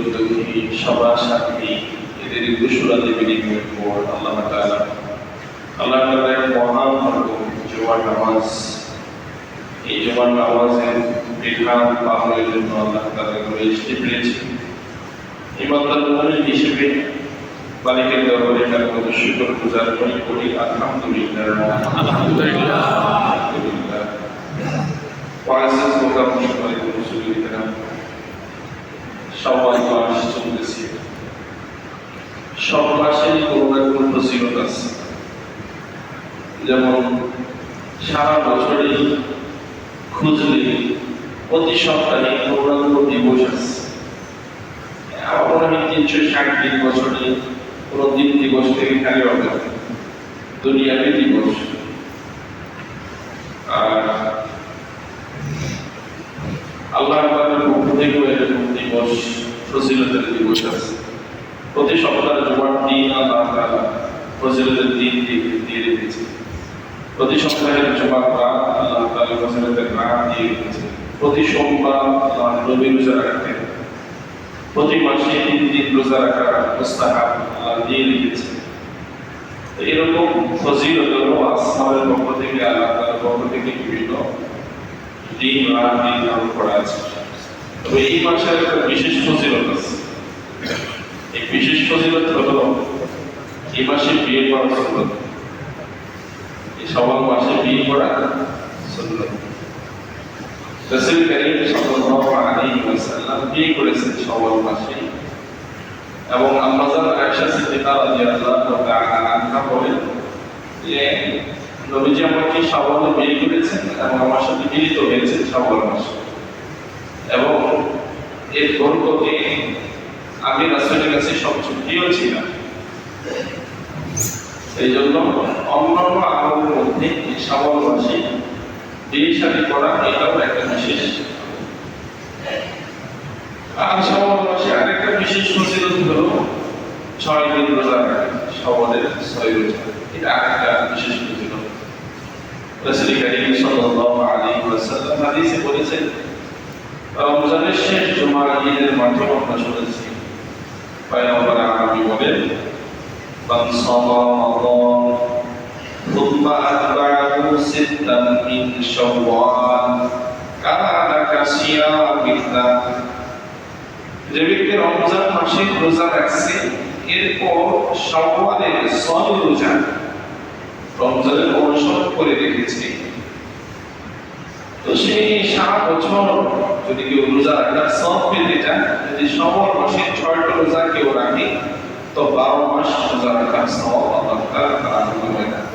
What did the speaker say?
উদ্যোগী সভা সাথী এদের কুশলাতে বিনিময়ের পর আল্লাহ তাআলা। আল্লাহ তাআলার মহান ভাগ্য জোয়ার নামাজ। এই জোয়ার নামাজের বিধান পালনের জন্য আল্লাহ তাআলা করে এসে পেরেছি ইমানদার মুমিন হিসেবে মালিকের দরবারে তার মতো শুকর গুজার করি করি, আলহামদুলিল্লাহ। আলহামদুলিল্লাহ। আলহামদুলিল্লাহ ওয়াইসেস প্রোগ্রাম করে মুসলিম কেরাম সবাই মাস চলতেছে। সব মাসেরই কোনো না কোনো ফসিলত আছে। যেমন সারা বছরই খুঁজলে প্রতি সপ্তাহে কোনো না কোনো দিবস আছে। আমার মনে তিনশো ষাট দিন বছরে কোনো দিন দিবস থেকে খালি না। দুনিয়াতে দিবস আর আল্লাহ তাআলার পক্ষ থেকেও এরকম দিবস ফজিলতের দিবস আছে। প্রতি সপ্তাহে জুমার দিন আল্লাহ তাআলা ফজিলতের দিন দিয়ে রেখেছে। প্রতি সপ্তাহের জুমার রাত আল্লাহ তাআলা ফজিলতের রাত দিয়ে রেখেছে প্রতি সোমবার আল্লাহ নবী রোজা রাখতেন। প্রতি মাসে তিন দিন রোজা রাখা মুস্তাহাব আল্লাহ দিয়ে রেখেছে এরকম ফজিলত হলো আসমানের পক্ষ থেকে, আল্লাহ তাআলার পক্ষ থেকে বিভিন্ন দিন রাত নির্ধারণ করা আছে। তবে এই মাসের একটা বিশেষ ফজিলত আছে। এই বিশেষ ফজিলত হলো এই মাসে বিয়ে করা সুন্নত। এই সবার মাসে বিয়ে করা সুন্নত। রাসূল করিম সাল্লাল্লাহু আলাইহি ওয়াসাল্লাম বিয়ে করেছেন শাওয়াল মাসে। এবং আম্মাজান আয়েশা সিদ্দিকা রাদিয়াল্লাহু তাআলা আনহা বলেন যে, নবীজি আমাকে শাওয়ালে বিয়ে করেছেন এবং আমার সাথে মিলিত হয়েছেন শাওয়াল মাসে। এর বরকতে আমি রাসূলের কাছে সবচেয়ে প্রিয় ছিলাম। এই জন্য অন্যান্য আমলের মধ্যে মাসে বিয়ে শাদী করা, এটাও একটা বিশেষ। আর মাসে আরেকটা বিশেষ ফজিলত হলো ছয় দিন রোজা শাওয়ালের ছয় রোজা। এটা আরেকটা বিশেষ ফজিলত। রাসূল করিম সাল্লাল্লাহু আলাইহি ওয়াসাল্লাম হাদিসে বলেছেন রমজানের শেষ জুমার ঈদের মাঠে আমরা শুনেছি পয়গম্বর আরবি বলেন من صام رمضان ثم أتبعه ستا من شوال كان كصيام الدهر যে ব্যক্তি রমজান মাসে রোজা রাখছে এরপর সওয়ালের ছয় রোজা রমজানের অনুসরণ করে রেখেছে তো সেই সারা বছর যদি কেউ রোজা রাখার সব পেতে চান যদি সবর মাসে ছয়টা রোজা কেউ রাখে, তো বারো মাস রোজা রাখার সব আল্লাহ তারা হয়ে থাকে।